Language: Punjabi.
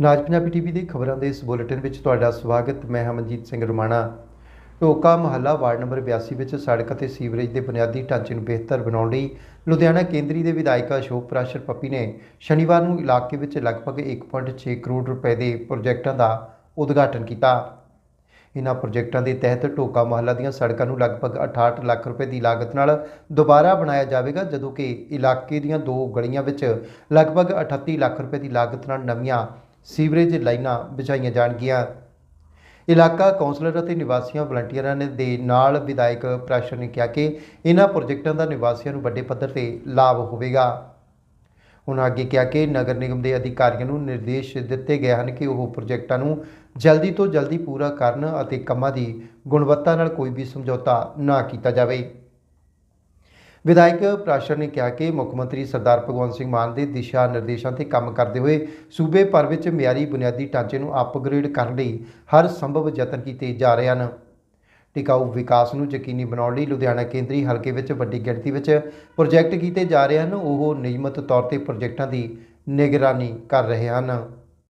ਨਾਜ ਪੰਜਾਬੀ ਟੀਵੀ ਦੇ ਖਬਰਾਂ ਦੇ ਇਸ ਬੁਲੇਟਿਨ ਵਿੱਚ ਤੁਹਾਡਾ ਸਵਾਗਤ। ਮੈਂ ਹਮਨਜੀਤ ਸਿੰਘ ਰਮਾਣਾ। ਟੋਕਾ ਮਹੱਲਾ ਵਾਰਡ ਨੰਬਰ 82 ਵਿੱਚ ਸੜਕ ਅਤੇ ਸੀਵਰੇਜ ਦੇ ਬੁਨਿਆਦੀ ਢਾਂਚੇ ਨੂੰ ਬਿਹਤਰ ਬਣਾਉਣ ਲਈ ਲੁਧਿਆਣਾ ਕੇਂਦਰੀ ਦੇ ਵਿਧਾਇਕ ਅਸ਼ੋਕ ਪ੍ਰਾਸ਼ਰ ਪੱਪੀ ਨੇ ਸ਼ਨੀਵਾਰ ਨੂੰ ਇਲਾਕੇ ਵਿੱਚ ਲਗਭਗ 1.6 ਕਰੋੜ ਰੁਪਏ ਦੇ ਪ੍ਰੋਜੈਕਟਾਂ ਦਾ ਉਦਘਾਟਨ ਕੀਤਾ। ਇਨ੍ਹਾਂ ਪ੍ਰੋਜੈਕਟਾਂ ਦੇ ਤਹਿਤ ਟੋਕਾ ਮਹੱਲਾ ਦੀਆਂ ਸੜਕਾਂ ਨੂੰ ਲਗਭਗ 68 ਲੱਖ ਰੁਪਏ ਦੀ ਲਾਗਤ ਨਾਲ ਦੁਬਾਰਾ ਬਣਾਇਆ ਜਾਵੇਗਾ, ਜਦੋਂ ਕਿ ਇਲਾਕੇ ਦੀਆਂ ਦੋ ਗਲੀਆਂ ਵਿੱਚ ਲਗਭਗ 38 ਲੱਖ ਰੁਪਏ ਦੀ ਲਾਗਤ ਨਾਲ ਨਵੀਆਂ ਸੀਵਰੇਜ ਲਾਈਨਾਂ ਵਿਛਾਈਆਂ ਜਾਣਗੀਆਂ। ਇਲਾਕਾ ਕੌਂਸਲਰ ਅਤੇ ਨਿਵਾਸੀਆਂ ਵਲੰਟੀਅਰਾਂ ਨੇ ਦੇ ਨਾਲ ਵਿਧਾਇਕ ਪ੍ਰਾਸ਼ਰ ਨੇ ਕਿਹਾ ਕਿ ਇਹਨਾਂ ਪ੍ਰੋਜੈਕਟਾਂ ਦਾ ਨਿਵਾਸੀਆਂ ਨੂੰ ਵੱਡੇ ਪੱਧਰ ਤੇ ਲਾਭ ਹੋਵੇਗਾ। ਉਹਨਾਂ ਅੱਗੇ ਕਿਹਾ ਕਿ ਨਗਰ ਨਿਗਮ ਦੇ ਅਧਿਕਾਰੀਆਂ ਨੂੰ ਨਿਰਦੇਸ਼ ਦਿੱਤੇ ਗਏ ਹਨ ਕਿ ਉਹ ਪ੍ਰੋਜੈਕਟਾਂ ਨੂੰ ਜਲਦੀ ਤੋਂ ਜਲਦੀ ਪੂਰਾ ਕਰਨ ਅਤੇ ਕੰਮਾਂ ਦੀ ਗੁਣਵੱਤਾ ਨਾਲ ਕੋਈ ਵੀ ਸਮਝੌਤਾ ਨਾ ਕੀਤਾ ਜਾਵੇ। ਵਿਧਾਇਕ ਪ੍ਰਾਸ਼ਰ ਨੇ ਕਿਹਾ ਕਿ ਮੁੱਖ ਮੰਤਰੀ ਸਰਦਾਰ ਭਗਵੰਤ ਸਿੰਘ ਮਾਨ ਦੇ ਦਿਸ਼ਾ ਨਿਰਦੇਸ਼ਾਂ ਤੇ ਕੰਮ ਕਰਦੇ ਹੋਏ ਸੂਬੇ ਭਰ ਵਿੱਚ ਮਿਆਰੀ ਬੁਨਿਆਦੀ ਢਾਂਚੇ ਨੂੰ ਅਪਗ੍ਰੇਡ ਕਰਨ ਲਈ ਹਰ ਸੰਭਵ ਯਤਨ ਕੀਤੇ ਜਾ ਰਹੇ ਹਨ। ਟਿਕਾਊ ਵਿਕਾਸ ਨੂੰ ਯਕੀਨੀ ਬਣਾਉਣ ਲਈ ਲੁਧਿਆਣਾ ਕੇਂਦਰੀ ਹਲਕੇ ਵਿੱਚ ਵੱਡੀ ਗਿਣਤੀ ਵਿੱਚ ਪ੍ਰੋਜੈਕਟ ਕੀਤੇ ਜਾ ਰਹੇ ਹਨ। ਉਹ ਨਿਯਮਤ ਤੌਰ ਤੇ ਪ੍ਰੋਜੈਕਟਾਂ ਦੀ ਨਿਗਰਾਨੀ ਕਰ ਰਹੇ ਹਨ।